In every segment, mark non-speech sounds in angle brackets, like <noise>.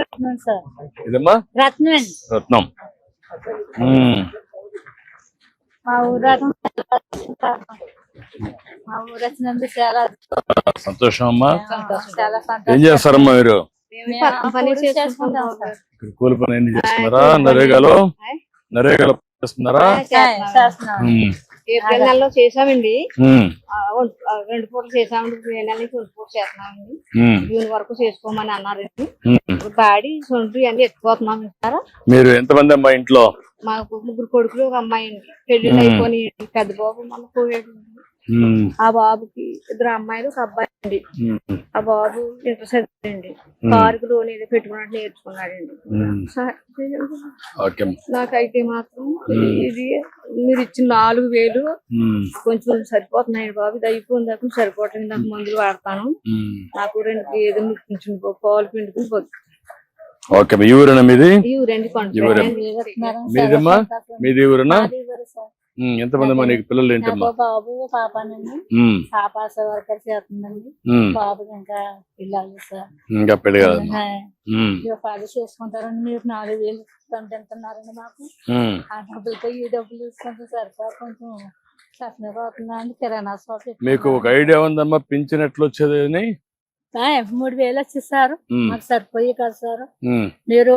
రత్నం. ఇదమ్మా రత్నం. సంతోషం. అమ్మా ఏం చేస్తారమ్మా మీరు? కూలి పని ఎన్ని చేస్తున్నారా? నరేగాలో? నరేగాలో చేస్తున్నారా. ఏప్రిల్ నెలలో చేసామండి రెండు పూటలు చేసామండి మే నెల నుంచి ఒంటి పూట చేస్తున్నామండి. జూన్ వరకు చేసుకోమని అన్నారండి. ఉమ్. ఇప్పుడు బాడీ సొంటి అన్ని ఎత్తుకోతున్నాం సార్ మీరు ఎంతమంది అమ్మా ఇంట్లో? మాకు ముగ్గురు కొడుకులు ఒక అమ్మాయి అండి. పెళ్ళి అయిపోయి పెద్ద బాబు మన పోయాడు ఉమ్. ఆ బాబుకి ఇద్దరు అమ్మాయిలు ఒక అబ్బాయి అండి. ఆ బాబు ఇంటర్ చదివాడండి కారుకు లోన్ ఏదో పెట్టుకున్నట్టు నేర్చుకున్నాడండి. నాకైతే మాత్రం ఇది మీరు ఇచ్చిన నాలుగు వేలు. కొంచెం సరిపోతున్నాయి బాబు. ఇది అయిపోయింది దాకా సరిపోవట్లేదు నాకు మందులు వాడతాను. నాకు రెండు గేదెలు కొంచెం పాలు పిండుకుని పోతుంది ఓకే మీది? మీదమ్మా? మీది ఊరేనా. ఎంతమంది అమ్మా నీకు పిల్లలు ఏంటమ్మా బాబు పాపనండి ఉమ్. పాప ఆశా వర్కర్ చేస్తుందండి ఉమ్. బాబుకి ఇంకా పిల్లలు సార్ ఇంకా పెళ్ళి కాదమ్మా ఉమ్. ఇక పది చేసుకుంటారండి మీరు నాలుగు వేలు తింటున్నారండి మాకు ఉమ్. ఆ డబ్బులతో ఈ డబ్బులు కొంచెం సరిపోయి కొంచెం అండి కిరాణా షాప్ పెట్టుకున్నాం. మీకు ఒక ఐడియా ఉందమ్మా పింఛన్ ఎట్లా వచ్చేది అని ఆ, మూడు వేలు వచ్చేసారు ఉమ్. మాకు సరిపోయి కదా సార్ ఉమ్. మీరు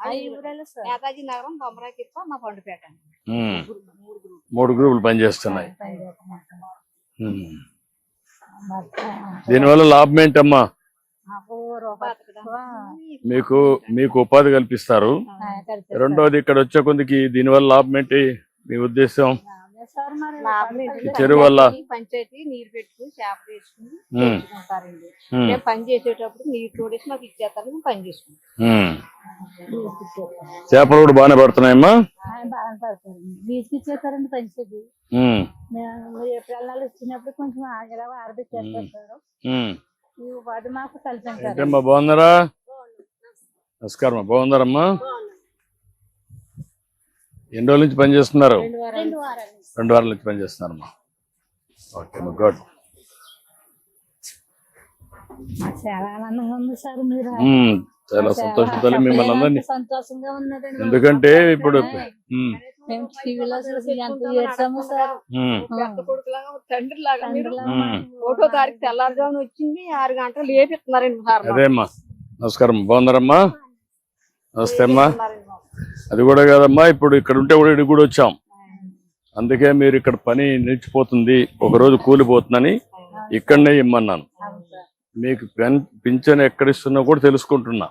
నేతాజీ నగరం బొమ్మరాయి తిప్ప మా పండుపేట ఉమ్. మూడు గ్రూప్ మూడు గ్రూపులు. పని చేస్తున్నాయి పని చేస్తున్నాం. ఉమ్. మొత్తం. దీనివల్ల లాభం ఏంటమ్మా? మాకు మీకు మీకు ఉపాధి కల్పిస్తారు. రెండోది ఇక్కడ వచ్చే కొందికి దీనివల్ల లాభం ఏంటి? మీ ఉద్దేశం? అదే సార్ మరి లాభం పని ఏంటి? ఈ చెరువు వల్ల పంచాయతీ- నీరు పెట్టుకుని చేపలు వేసుకుని. తెచ్చుకుంటారండి. మేము పని చేసేటప్పుడు నీరు తోడేసి మాకు ఇచ్చేస్తారు మేము పని చేసుకుంటాం. చేపలు కూడా బాగానే పడుతున్నాయమ్మా ఆయన బాగా పడతారు బీచ్కి ఇచ్చేస్తారండి పంచేది. మేము ఏప్రిల్ నెల వచ్చినప్పుడు కొంచెం ఆరబెట్టేస్తారు సార్ ఉమ్. ఈ ఉపాధి మాకు ఏంటమ్మా బాగున్నారా నమస్కారం అమ్మా. బాగున్నారమ్మా ఎన్ని రోజుల నుంచి పని చేస్తున్నారు రెండు వారాలు రెండు వారాల నుంచి పని చేస్తున్నారమ్మా ఓకే అమ్మా గుడ్. చాలా ఆనందంగా ఉంది సార్ మీరు. ఉమ్. చాలా సంతోషంతో మిమ్మల్ని అందరినీ సంతోషంగా ఉన్నదండి ఎందుకంటే ఇప్పుడు ఒకటో తారీఖు తెల్లారుజామున వచ్చింది ఆరు గంటలు లేపిస్తున్నారండి సార్. మాకు. అదే అమ్మా. నమస్కారం. బాగున్నారమ్మా? నమస్తే అమ్మా. అది కూడా కాదమ్మా ఇప్పుడు ఇక్కడ ఉంటే కూడా ఇక్కడికి కూడా వచ్చాం. అందుకే మీరు ఇక్కడ పని నిలిచిపోతుంది ఒక రోజు కూలిపోతుందని ఇక్కడనే ఇమ్మన్నాను. మీకు పెన్ పింఛన్ ఎక్కడ ఇస్తున్నా కూడా తెలుసుకుంటున్నా.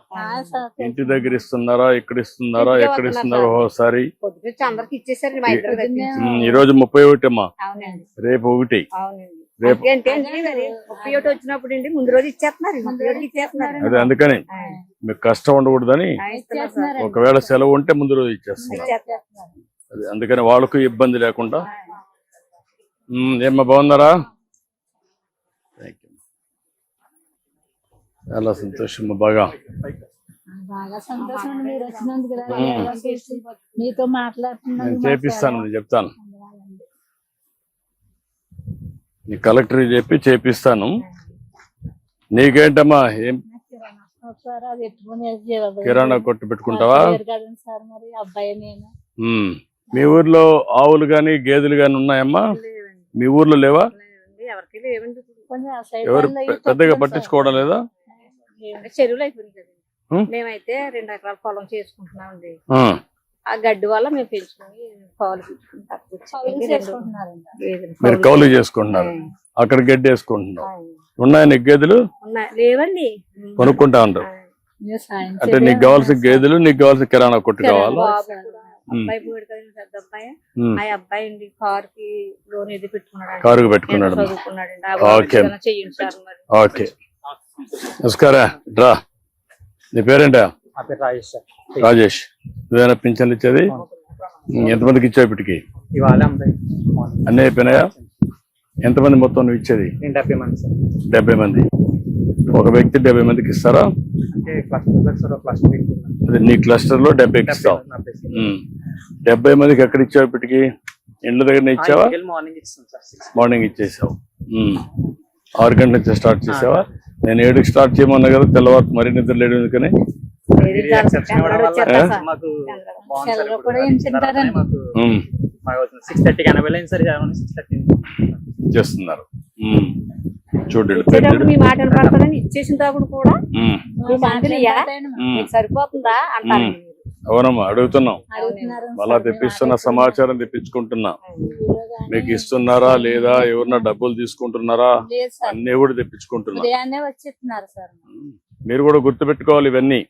ఇంటి దగ్గర ఇస్తున్నారా ఇక్కడ ఇస్తున్నారా ఎక్కడ ఇస్తున్నారో ఒకసారి. పొద్దుకొచ్చి అందరికి ఇచ్చేసారండి మా ఇద్దరు తప్పించి. ఉమ్, ఈ రోజు ముప్పై ఒకటి అమ్మా రేపు ఒకటి. రేపు. వచ్చినప్పుడు ముందు రోజు ఇచ్చేస్తున్నారు అదే అందుకని. మీకు కష్టం ఉండకూడదని. ఒకవేళ సెలవు ఉంటే ముందు రోజు ఇచ్చేస్తున్నారు. ఇచ్చేస్తున్నారు. అది అందుకని వాళ్ళకు ఇబ్బంది లేకుండా. ఏమ్మా బాగున్నారా. చాలా సంతోషం బాగా. సంతోషం మీరు వచ్చినందుకు. నేను మాట్లాడుతున్నాను చేపిస్తాను నేను చెప్తాను. నీ కలెక్టర్ చెప్పి చేపిస్తాను. నీకేంటమ్మా? ఏం? కిరాణా కొట్టు పెట్టుకుంటావా? లేరు కదండి సార్ మరి అబ్బాయి నేను. ఉమ్. మీ ఊర్లో ఆవులు గాని గేదెలు గాని ఉన్నాయమ్మా? మీ ఊర్లో లేవా? ఎవరు పెద్దగా పట్టించుకోవడం లేదా. చెరువులు అయిపోయింది? మేమైతే రెండు ఎకరాల పొలం చేసుకుంటున్నామండి. ఆ, గడ్డి వల్ల మేము పెంచుకొని కౌలు మీరు కౌలు చేసుకుంటున్నారు. అక్కడ గడ్డి వేసుకుంటున్నావు ఉన్నాయా నీకు గేదెలు? ఉన్నాయి. లేవండి. కొనుక్కుంటా ఉంటారు అంటే నీకు కావాల్సిన గేదెలు నీకు కావాల్సిన కిరాణా కొట్టు కావాలా? బాబు కూడా. అబ్బాయి పోయాడు కదండి పెద్ద అబ్బాయి. ఉమ్. ఆ అబ్బాయి అండి కార్కి లోన్ ఇది పెట్టుకున్నాడు పెట్టుకున్నాడు బాబు ఓకే. ఏదైనా చెయ్యండి సార్ మరి. ఓకే. నమస్కారం. రా. నీ పేరేంటా రాజేష్ పింఛన్లు ఇచ్చేది? ఎంతమందికి ఇచ్చావు ఇప్పటికి? ఇవాళ అన్నీ అయిపోయినాయా? ఎంతమంది మొత్తం నువ్వు ఇచ్చేది? డెబ్బై మంది సార్. డెబ్బై మంది. ఒక వ్యక్తి డెబ్బై మందికి ఇస్తారా? అదే నీ క్లస్టర్లో డెబ్బైకి ఇస్తావు. డెబ్బై మందికి ఎక్కడ ఇచ్చావు ఇప్పటికి? ఇండ్ల దగ్గర ఇచ్చావా? మార్నింగ్ ఇచ్చేసావు. ఆరు గంటల నుంచి స్టార్ట్ చేసావా? నేను ఏడుకి స్టార్ట్ చేయమన్నా కదా తెల్లవారు మరీ నిద్ర లేడు ఎందుకని? చేస్తున్నారు. చూడండి ఇచ్చేటప్పుడు మీ ఇచ్చేసిన తర్వాత కూడా సరిపోతుందా అంటారు. అవునమ్మా అడుగుతున్నాం. అడుగుతున్నారు. మళ్ళా తెప్పిస్తున్న సమాచారం తెప్పించుకుంటున్నా. మీకు ఇస్తున్నారా లేదా? ఎవరన్నా డబ్బులు తీసుకుంటున్నారా? అన్ని కూడా తెప్పించుకుంటున్నా. ఉదయాన్నే వచ్చేస్తున్నారు సార్. మీరు కూడా గుర్తుపెట్టుకోవాలి ఇవన్నీ.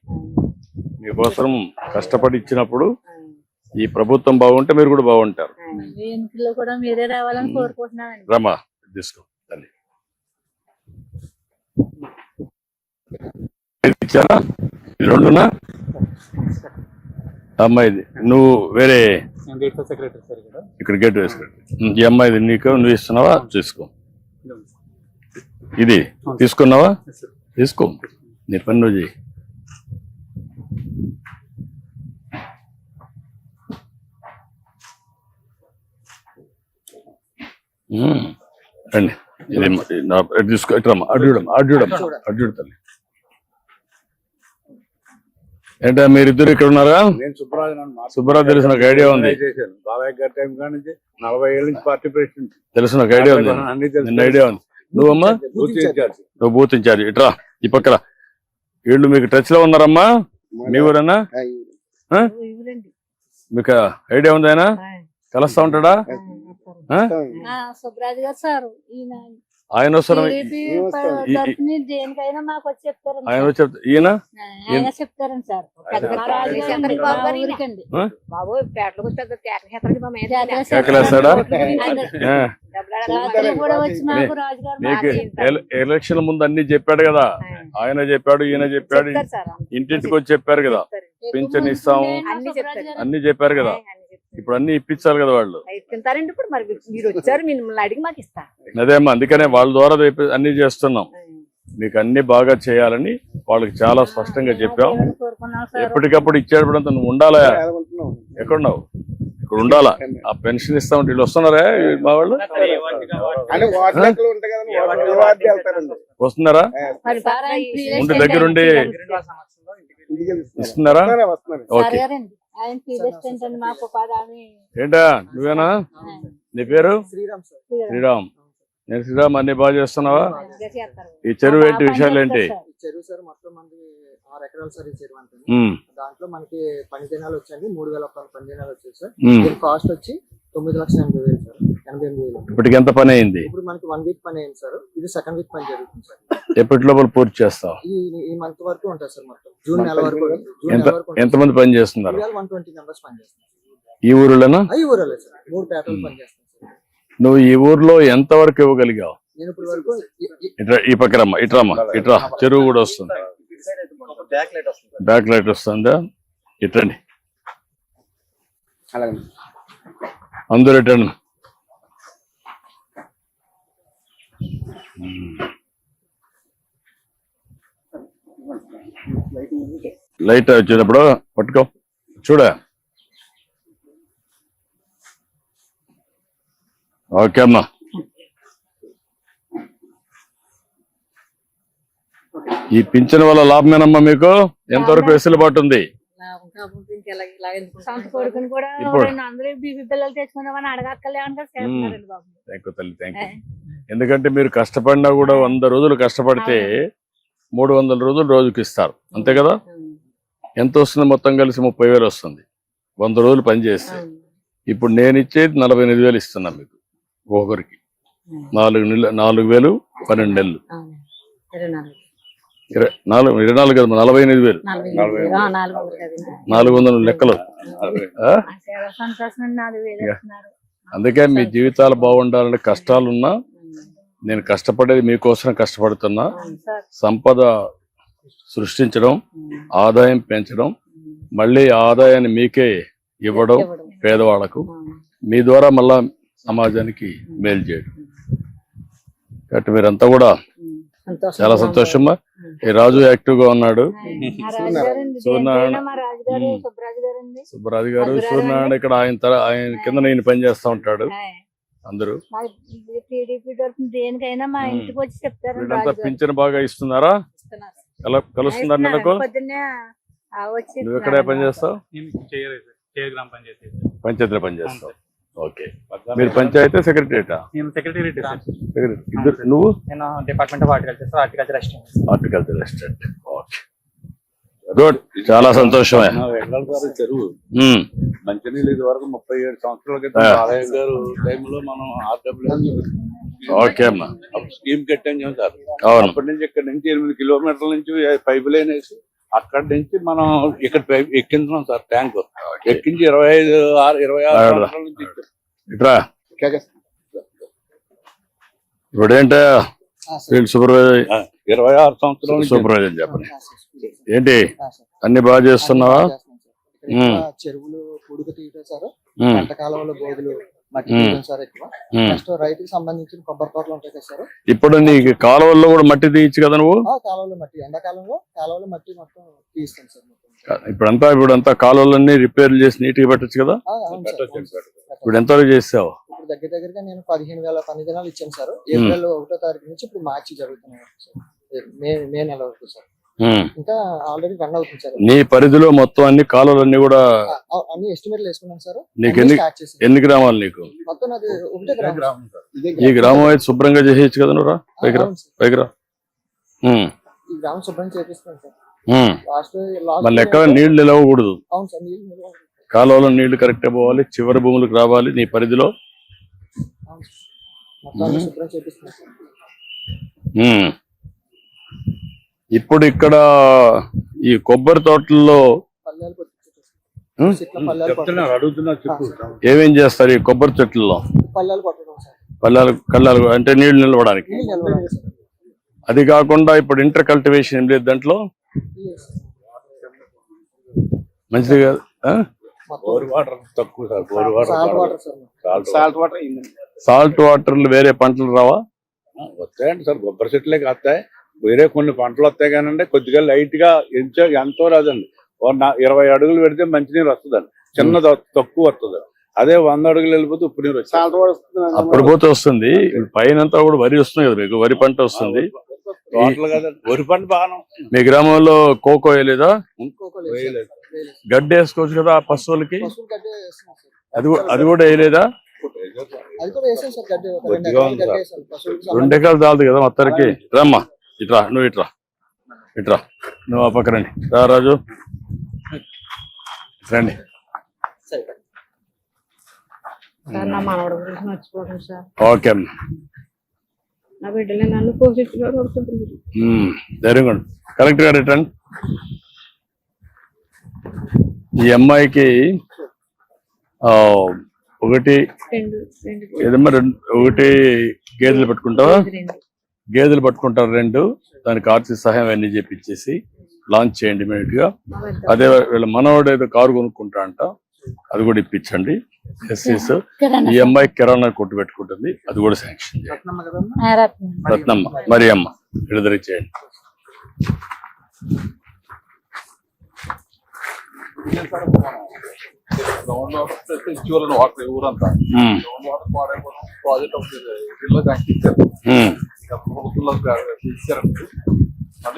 మీకోసం కష్టపడి ఇచ్చినప్పుడు ఈ ప్రభుత్వం బాగుంటే మీరు కూడా బాగుంటారు. రమా తీసుకో తల్లి. ఇచ్చారా రెండునా? అమ్మాయిది. నువ్వు వేరే ఇక్కడ. ఇక్కడ గేట్ వేసుకోండి. ఈ అమ్మాయిది నీకు నువ్వు ఇస్తున్నావా? తీసుకో. ఇది తీసుకున్నావా? తీసుకో. నీ పని నువ్వు రండి. ఇది మ- ఇది నా ఇటు తీసుకో ఇటు రమ్మా. అటు చూడమ్మా. అటు చూడమ్మా. అటు చూడు తల్లి. ఏంటా మీరిద్దరు ఇక్కడ ఉన్నారా? నేను సుబ్బరాజు నన్ను మాట్లాడుతున్నాను. సుబ్బారావు తెలుసు నాకు ఐడియా ఉంది. బాబాయ్ గారి టైం నుంచి నలభై ఏళ్ళ నుంచి పార్టీ ప్రెసిడెంట్. తెలుసు నాకు ఐడియా ఉంది. నిన్న ఐడియా ఉంది. నువ్వమ్మా. నువ్వు బూత్ ఇన్ఛార్జ్. ఇట్రా ఈ పక్కన. వీళ్ళు మీకు టచ్లో ఉన్నారమ్మా? మీ ఊరేనా? ఆ? ఇవ్వరండి మీకు ఐడియా ఉంది ఆయన? కలుస్తా ఉంటాడా? సుబ్రాజు గారు సార్ ఈయన ఆయన వస్తారా ఆయన ఈయన? చెప్తారండి సార్. ఎలక్షన్ ముందు. అన్ని చెప్పాడు కదా. ఆయన చెప్పాడు ఈయన చెప్పాడు. ఇంటింటికి వచ్చి చెప్పారు కదా. పింఛన్ మంది ఇస్తాం. ఉంటే మా అన్ని సుబ్బరాజు చెప్తారు. గారు అన్ని చెప్పారు కదా. <laughs> ఇప్పుడు అన్ని ఇప్పించాలి కదా వాళ్ళు. తింటారండి ఇప్పుడు మరి మీరు వచ్చారు మిమ్మల్ని అడిగి మాకు ఇస్తా. అదేమ్మా అందుకనే వాళ్ళ ద్వారా అన్ని చేస్తున్నాం. మీకు అన్ని బాగా చేయాలని వాళ్ళకి చాలా స్పష్టంగా చెప్పాం. ఎప్పటికప్పుడు ఇచ్చేటప్పుడు నువ్వు ఉండాలా? ఎక్కడున్నావు? ఇక్కడ ఉండాలా? ఆ పెన్షన్ ఇస్తామంటే వీళ్ళు వస్తున్నారా మా వాళ్ళు? వస్తున్నారా? ఉండి దగ్గరుండి. ఇస్తున్నారా వస్తున్నారా? వస్తున్నారు? సార్ ఓకే మాకు ఏంటా? నువ్వేనా? నీ పేరు? శ్రీరామ్ సార్. శ్రీరామ్. నేను శ్రీరామ్ అన్ని బాగా చేస్తున్నావా? ఈ చెరువు ఏంటి విషయాలు ఏంటి? ఈ చెరువు సార్ మొత్తం మనకి ఆరు ఎకరాలు సార్ ఈ చెరువు అంతా. ఉమ్, దాంట్లో మనకి పని దినాలు వచ్చాయి మూడు వేల పని పని దినాలు వచ్చాయి సార్. దీని కాస్ట్ వచ్చి తొమ్మిది లక్షల ఎనభై వేలు సార్. ఎనభై ఎనిమిది వేలు. ఇప్పటికి ఎంత పని అయింది? ఇప్పుడు మనకి వన్ వీక్ పని అయింది సార్. ఇది సెకండ్ వీక్ పని జరుగుతుంది సార్. ఎప్పటి లోపల పూర్తి చేస్తావు? ఈ ఈ మంత్ వరకు ఉంటుంది సార్ మొత్తం. జూన్ నెల వరకు ఎంత. ఎంతమంది పని చేస్తున్నారు? ఇవాళ వన్ ట్వంటీ మెంబర్స్ పని చేస్తున్నారు. ఈ ఊరిలోనా? ఊరలే సార్. మూడు పేటలు పని నువ్వు ఈ ఊర్లో ఎంత వరకు ఇవ్వగలిగావు? నేను ఇప్పుడు వరకు ఈ- ఈ- ఇట్రా ఈ పక్కరమ్మా ఇట్రామ్మా ఇట్రా చెరువు కూడా వస్తుంది. బ్యాక్ లైట్ వస్తుంది? ఇట్రండి. అందరూ ఇటండి లైట్ వచ్చేటప్పుడు పట్టుకో. చూడ. ఓకే అమ్మా. ఈ పింఛన్ వల్ల లాభమేనమ్మా మీకు? ఎంతవరకు వెసులుబాటు ఉంది? ఎందుకంటే మీరు కష్టపడినా కూడా వంద రోజులు కష్టపడితే మూడు వందల రోజులు రోజుకి ఇస్తారు అంతే కదా? ఎంత వస్తుంది మొత్తం కలిసి ముప్పై వేలు వస్తుంది. వంద రోజులు పని చేస్తే. ఇప్పుడు నేను ఇచ్చేది నలభై ఎనిమిది వేలు ఇస్తున్నా మీకు ఒకరికి నాలుగు నెలలు నాలుగు వేలు పన్నెండు నెలలు. ఇరవై నాలుగు. ఇరవై నాలుగు కదా నలభై ఎనిమిది వేలు. నాలుగు వందల లెక్కలు. అందుకే మీ జీవితాలు బాగుండాలని కష్టాలున్నా నేను కష్టపడేది మీకోసం కష్టపడుతున్నా. సంపద సృష్టించడం ఆదాయం పెంచడం మళ్ళీ ఆదాయాన్ని మీకే ఇవ్వడం పేదవాళ్ళకు మీ ద్వారా మళ్ళా సమాజానికి మేలు చేయడం. కాబట్టి మీరంతా కూడా చాలా సంతోషమా ఈ రాజు యాక్టివ్గా ఉన్నాడు సూర్యనారాయణ. సుబ్బరాజు గారు సూర్యనారాయణ ఇక్కడ ఆయన తర- ఆయన కింద నేను పని చేస్తా ఉంటాడు. అందరూ. వీళ్ళంతా. పింఛన్ బాగా ఇస్తున్నారా. కల- కలుస్తున్నారు నెలకు నువ్వు ఎక్కడే పని చేస్తావు? పంచాయతీలో పని చేస్తావు. ఓకే. మీరు పంచాయతీ సెక్రటరియటా నేను సెక్రటరీ సార్. ఇద్దరు నువ్వు? నేను department of horticulture horticulture assistant. Horticulture restaurant okay. Good. చాలా సంతోషమే. చెరువు. మంచినీళ్ళు ఇది వరకు ముప్పై ఏడు సంవత్సరాల క్రితం గారు టైంలో మనం ఆర్డబ్ల్యూ ఓకే అమ్మా. స్కీమ్ కట్టాం కదా. సార్ అవును. అప్పటి నుంచి ఇక్కడ నుంచి ఎనిమిది కిలోమీటర్ల నుంచి పైప్ లైన్ వేసి అక్కడి నుంచి మనం ఇక్కడ పైప్ ఎక్కించున్నాం సార్ ట్యాంక్. ఎక్కించి ఇరవై ఐదు ఆరు ఇరవై ఆరు నుంచి. ఇట్రా. ఇప్పుడు ఏంటో సూపర్వైజర్ ఇరవై ఆరు సంవత్సరాల సూపర్వైజర్ చెప్పండి. ఏంటి. అన్ని బాగా చేస్తున్నావా? చెరువులు పొడుగు తీయటం సార్. కాలంలో బోధులు మట్టి సార్ ఎక్కువ. నెక్స్ట్ రైతుకి సంబంధించిన కొబ్బరి తోటలు ఉంటాయి కదా సార్. ఇప్పుడు నీకు కాలువల్లో కూడా మట్టి తీయచ్చు కదా నువ్వు? ఆ కాలువలో మట్టి. ఎండాకాలంలో కాలువలో మట్టి మొత్తం తీస్తాం సార్ ఇప్పుడంతా ఇప్పుడంతా కాలువలన్నీ రిపేర్లు చేసి నీట్గా పెట్టచ్చు కదా? సార్, పెట్టొచ్చు, అవును సార్. ఇప్పుడు ఇప్పుడు దగ్గర దగ్గరగా నేను పదిహేను వేల పని దినాలు ఇచ్చాను సార్. ఏప్రిల్ ఒకటో తారీఖు నుంచి ఇప్పుడు మార్చి జరుగుతున్నాయి సార్. మే మే నెల వరకు సార్. ఇంకా ఆల్రెడీ రన్ అవుతుంది సార్. నీ పరిధిలో మొత్తం అన్ని కాలువలన్నీ కూడా ఆ, ఆ, అన్ని ఎస్టిమేట్లు వేసుకున్నాం సార్. నీకు అన్ని ఎన్ని ఎన్ని గ్రామాలు నీకు? మొత్తం అది ఒకటే గ్రామం. గ్రామం సార్. ఇదే ఈ గ్రామం. అయితే శుభ్రంగా చేసేయచ్చు కదా నువ్వు రా? పైకి రా. పైకి ఈ గ్రామం శుభ్రం చేపిస్తాం సార్. మళ్ళీ ఎక్కడ నీళ్ళు నిలవకూడదు. అవును సార్ నీళ్ళు నిల్వ ఉంది. కాలువలో నీళ్ళు కరెక్ట్ పోవాలి చివరి భూములకు రావాలి నీ పరిధిలో. అన్ని శుభ్రం. ఇప్పుడు ఇక్కడ ఈ కొబ్బరి తోటల్లో ఏమేం చేస్తారు ఈ కొబ్బరి చెట్లలో? పల్లెలు కొట్టడం సార్. పల్లాలు కళ్ళాలు అంటే నీళ్ళు నిలవడానికి? అది కాకుండా ఇప్పుడు ఇంటర్ కల్టివేషన్ ఏం లేదు దాంట్లో. మంచిది కాదు ఆ? మొత్తం బోర్ వాటర్ తక్కువ సార్ బోర్ సాల్ట్ వాటర్లు వేరే పంటలు రావా? వస్తాయండి సార్ కొబ్బరి చెట్లే వస్తాయి వేరే కొన్ని పంటలు వస్తాయి కానండి కొద్దిగా లైట్గా ఎంచో ఎంతో రాదండి. ఇరవై అడుగులు పెడితే మంచినీరు వస్తుందండి. చిన్న తక్కువ వస్తుంది. అదే వంద అడుగులు వెళ్ళిపోతే ఉప్పు నీరు అప్పుడు పోతే వస్తుంది పైన అంతా కూడా వరి వస్తుంది కదా మీకు వరి పంట వస్తుంది. వరి పంట వస్తుంది. మీ గ్రామంలో కోకో వేయలేదా. గడ్డి వేసుకోవచ్చు కదా ఆ పశువులకి? అది కూడా అది కూడా వేయలేదా? రెండు. ఎకరాలు చాలదు కదా మొత్తానికి. రమ్మా. ఇట్రా నువ్వు ఇట్రా. ఇట్రా. నువ్వు ఆ పక్క రండి. రా రాజు. రండి. ఓకే అమ్మా నా బిడ్డలే నన్ను పోషించుగా కొడుకుంటుంది వెరీ గుడ్ కరెక్ట్గా రిటర్న్ ఈ అమ్మాయికి ఒకటి ఏదమ్మా రెండు ఒకటి గేదెలు పట్టుకుంటావా? గేదెలు పట్టుకుంటారు రెండు. దానికి ఆర్థిక సహాయం అన్ని చేపించేసి లాంచ్ చేయండి ఇమీడియట్గా అదే వీళ్ళ మనవాడు ఏదో కారు కొనుక్కుంటా అంట అది కూడా ఇప్పించండి. ఎస్సీస్ ఈ అమ్మాయి కిరాణా కొట్టు పెట్టుకుంటుంది. అది కూడా శాంక్షన్ చేయండి. రత్నమ్మ మరి అమ్మ విడుదల చేయండి. వాటర్ ఊరంతా వాటర్ పాడైపోవడం ప్రాజెక్ట్ ప్రభుత్వంలో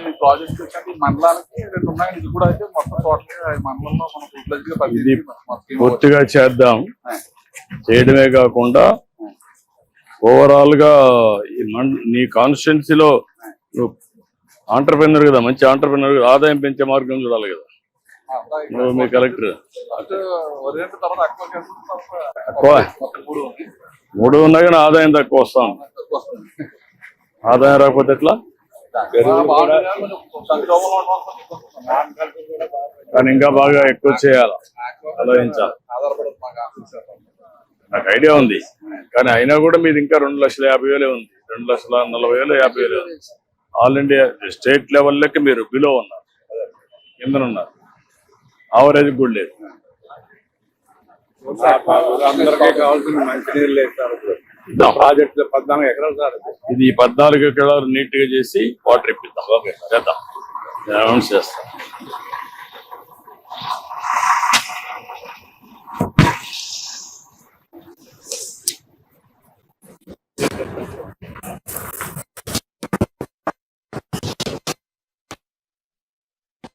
ఈ ప్రాజెక్ట్ మండలానికి రెండు ఉన్నాయి. ఇది కూడా అయితే మొత్తం మండలంలో మనం పూర్తిగా చేద్దాం. చేయడమే కాకుండా ఓవరాల్గా నీ కాన్స్టిట్యున్సీలో నువ్వు ఆంటర్ప్రినర్ కదా మంచి ఆంటర్ప్రినర్ ఆదాయం పెంచే మార్గం చూడాలి కదా. నువ్వు మీ కలెక్టర్. మూడు ఉన్నా కానీ ఆదాయం తక్కువ వస్తాం. ఆదాయం రాకపోతే ఎట్లా? కానీ ఇంకా బాగా ఎక్కువ చేయాలి. ఆలోచించాలి. నాకు ఐడియా ఉంది. కానీ అయినా కూడా మీది ఇంకా రెండు లక్షల యాభై వేలే ఉంది. రెండు లక్షల నలభై వేలు యాభై వేలు. ఆల్ ఇండియా స్టేట్ లెవెల్లోకి మీరు బిలో ఉన్నారు. కింద ఉన్నారు. ఆవరేజ్ కూడా లేదు. అందరికీ కావాల్సిన మంచినీళ్ళు లేదు. ప్రాజెక్టు పద్నాలుగు ఎకరాలు సార్ ఇది పద్నాలుగు ఎకరాలు నీట్గా చేసి వాటర్ ఇప్పిద్దాం. Okay announce